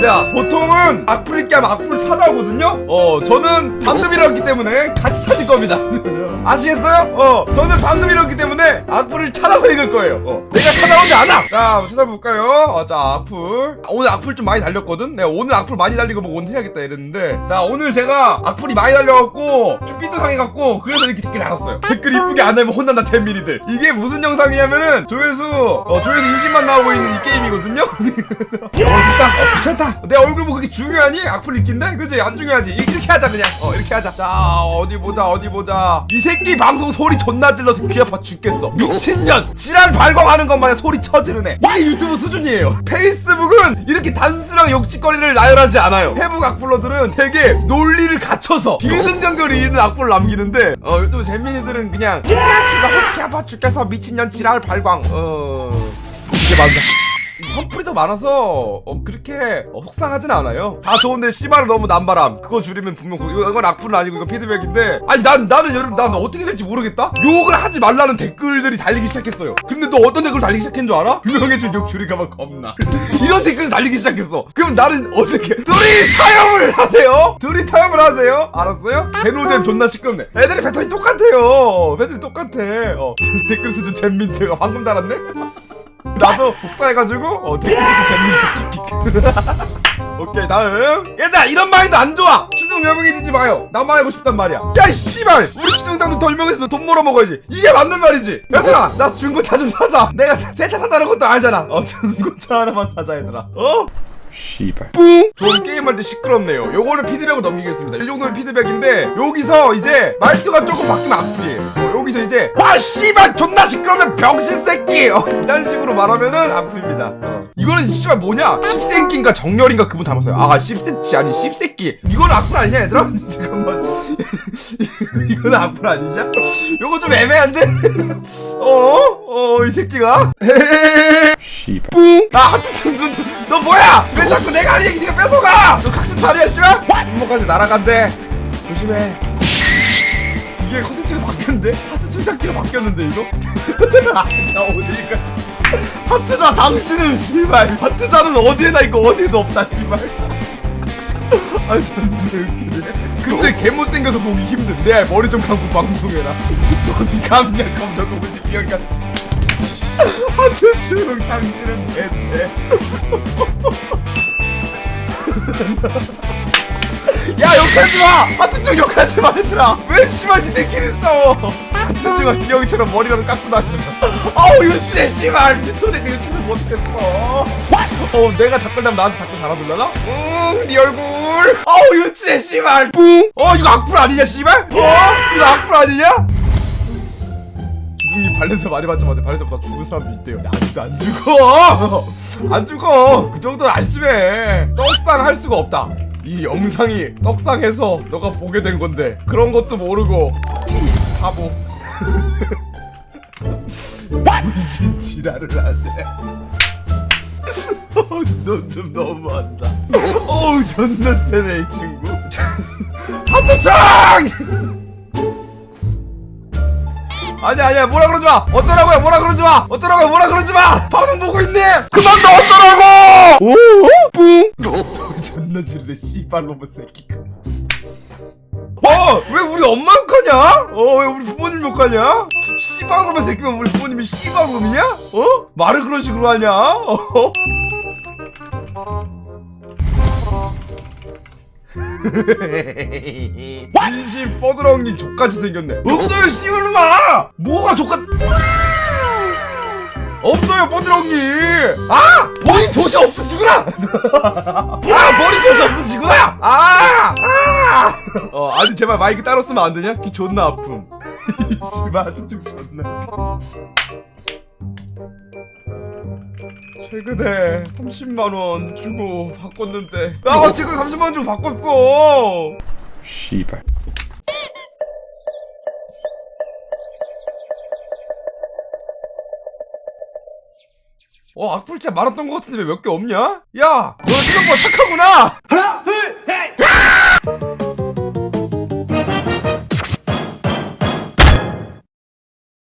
자 보통은 악플 하면 악플 찾아오거든요? 어 저는 방금 일어났기 때문에 같이 찾을 겁니다. 아시겠어요? 어 저는 방금 일어났기 때문에 악플을 찾아서 읽을 거예요. 어 내가 찾아오지 않아! 자 찾아볼까요? 어, 자 악플. 아, 오늘 악플 좀 많이 달렸거든? 내가 오늘 악플 많이 달리고 뭐 오늘 해야겠다 이랬는데 자 오늘 제가 악플이 많이 달려갖고 좀 삐뚤상해갖고 그래서 이렇게 댓글 달았어요. 댓글 이쁘게 안 하면 혼난다 잼민이들. 이게 무슨 영상이냐면은 조회수 어 조회수 20만 나오고 있는 이 게임이거든요? 어 좋다 어 괜찮다 내 얼굴 뭐 그렇게 중요하니? 악플 읽긴데? 그지? 안 중요하지. 이렇게 하자 그냥. 어 이렇게 하자. 자 어디 보자 어디 보자. 이 새끼 방송 소리 존나 질러서 귀 아파 죽겠어. 미친년! 지랄 발광하는 것마냥 소리 쳐지르네. 이게 유튜브 수준이에요. 페이스북은 이렇게 단순한 욕짓거리를 나열하지 않아요. 페북 악플러들은 되게 논리를 갖춰서 비승전결이 있는 악플을 남기는데 어 유튜브 재민이들은 그냥 야 지금 귀 아파 죽겠어. 미친년 지랄 발광. 어. 이게 맞아 선풀이 더 많아서 어, 그렇게 어, 속상하진 않아요. 다 좋은데 씨발을 너무 남바람. 그거 줄이면 분명 그- 이거, 이건 악플은 아니고 이건 피드백인데. 아니 난 나는 여러분 난 어떻게 될지 모르겠다. 욕을 하지 말라는 댓글들이 달리기 시작했어요. 근데 또 어떤 댓글 달리기 시작한 줄 알아? 유명해진 욕 줄이가면 겁나. 이런 댓글이 달리기 시작했어. 그럼 나는 어떻게? 둘이 타협을 하세요. 둘이 타협을 하세요. 알았어요? 개노잼 존나 시끄럽네. 애들이 패턴이 똑같아요. 애들이 똑같아. 어, 댓글 수준 잼민트가 방금 달았네. 나도 복사해가지고? 어 재밌는 킥킥 오케이 다음. 얘들아 이런 말도 안 좋아. 추동 유명해지지 마요. 나만 알고 싶단 말이야. 야이 씨발! 우리 추동당도 더 유명해서 돈 벌어 먹어야지. 이게 맞는 말이지. 얘들아 나 중고차 좀 사자. 내가 새 차 산다는 것도 알잖아. 어 중고차 하나만 사자 얘들아. 어? 씨발. 뿡! 저는 게임할 때 시끄럽네요. 요거는 피드백으로 넘기겠습니다. 이 정도는 피드백인데 여기서 이제 말투가 조금 바뀌면 악플이 여기서 이제 와 씨발 존나 시끄러운 병신 새끼! 어, 이런 식으로 말하면은 악플입니다. 어. 이거는 씨발 뭐냐? 십생끼인가 정렬인가 그분 닮았어요. 아 십세치 아니 십새끼. 이거는 악플 아니냐 얘들아? 잠깐만. 이거는 악플 아니냐? 요거 좀 애매한데? 어? 어 이 새끼가? 뿡! 아 하트 좀, 너, 너 뭐야? 왜 자꾸 내가 하는 얘기 네가 뺏어가? 너 각신 다리야 씨발? 분모까지 날아간대 조심해 이게 컨텐츠가 바뀌었는데? 하트 침착기가 바뀌었는데 이거? 나 어디가 하트자 당신은 씨발. 하트자는 어디에나 있고 어디에도 없다 씨발. 아 존나 웃기네. 근데 개 못 생겨서 보기 힘든. 내 머리 좀 감고 방송해라. 넌 감약감 적고 싶으니까 하트 주는 당신은 대체 야 욕하지 마! 하트 중 욕하지 마 얘들아! 왜 씨발 니들끼리 싸워! 하트 중가 기영이처럼 머리라도 깎고 다닌다 아우 유치해 씨발 니들끼리 유치는 못했어 어 내가 달면 나한테 댓글 달아둘라나? 응네 얼굴 아우 유치해 씨발 뿡! 어 이거 악플 아니냐 씨발? 어? 이거 악플 아니냐? 기둥이 발냄새 많이 맡자마자 발냄새보다 죽은 사람도 있대요. 나 아직도 안 죽어! 안 죽어! 그 정도는 안 심해. 떡상 할 수가 없다. 이 영상이 떡상해서 너가 보게 된 건데 그런 것도 모르고 바보. 무슨 지랄을 하네. 넌좀 너무한다. 어우 존나 세네 이 친구. 하트창! 아니 아니야 뭐라 그러지 마 어쩌라고요 뭐라 그러지 마 어쩌라고요 뭐라 그러지 마 방송 보고 있네 그만 둬 어쩌라고 저기 존나 지르네 씨발로봇 새끼. 어 왜 우리 엄마 욕하냐? 어 왜 우리 부모님 욕하냐? 씨발로봇 새끼면 우리 부모님이 씨발놈이냐? 어? 말을 그런 식으로 하냐? 어? 진심 뻐드렁이 족같이 생겼네. 없어요 씨발놈아! 뭐가 족같 없어요 뻐드렁이 아! 머리 조시 없으시구나! 아 머리 조시 없으시구나! 아 아! 어 아니 제발 마이크 따로 쓰면 안 되냐? 귀 존나 아픔. 씨발 하트증 존나. 최근에 30만원 주고 바꿨는데. 나 지금 30만원 주고 바꿨어! 씨발 어 악플 진짜 많았던 것 같은데 왜 몇 개 없냐? 야! 너 생각보다 착하구나! 하나, 둘,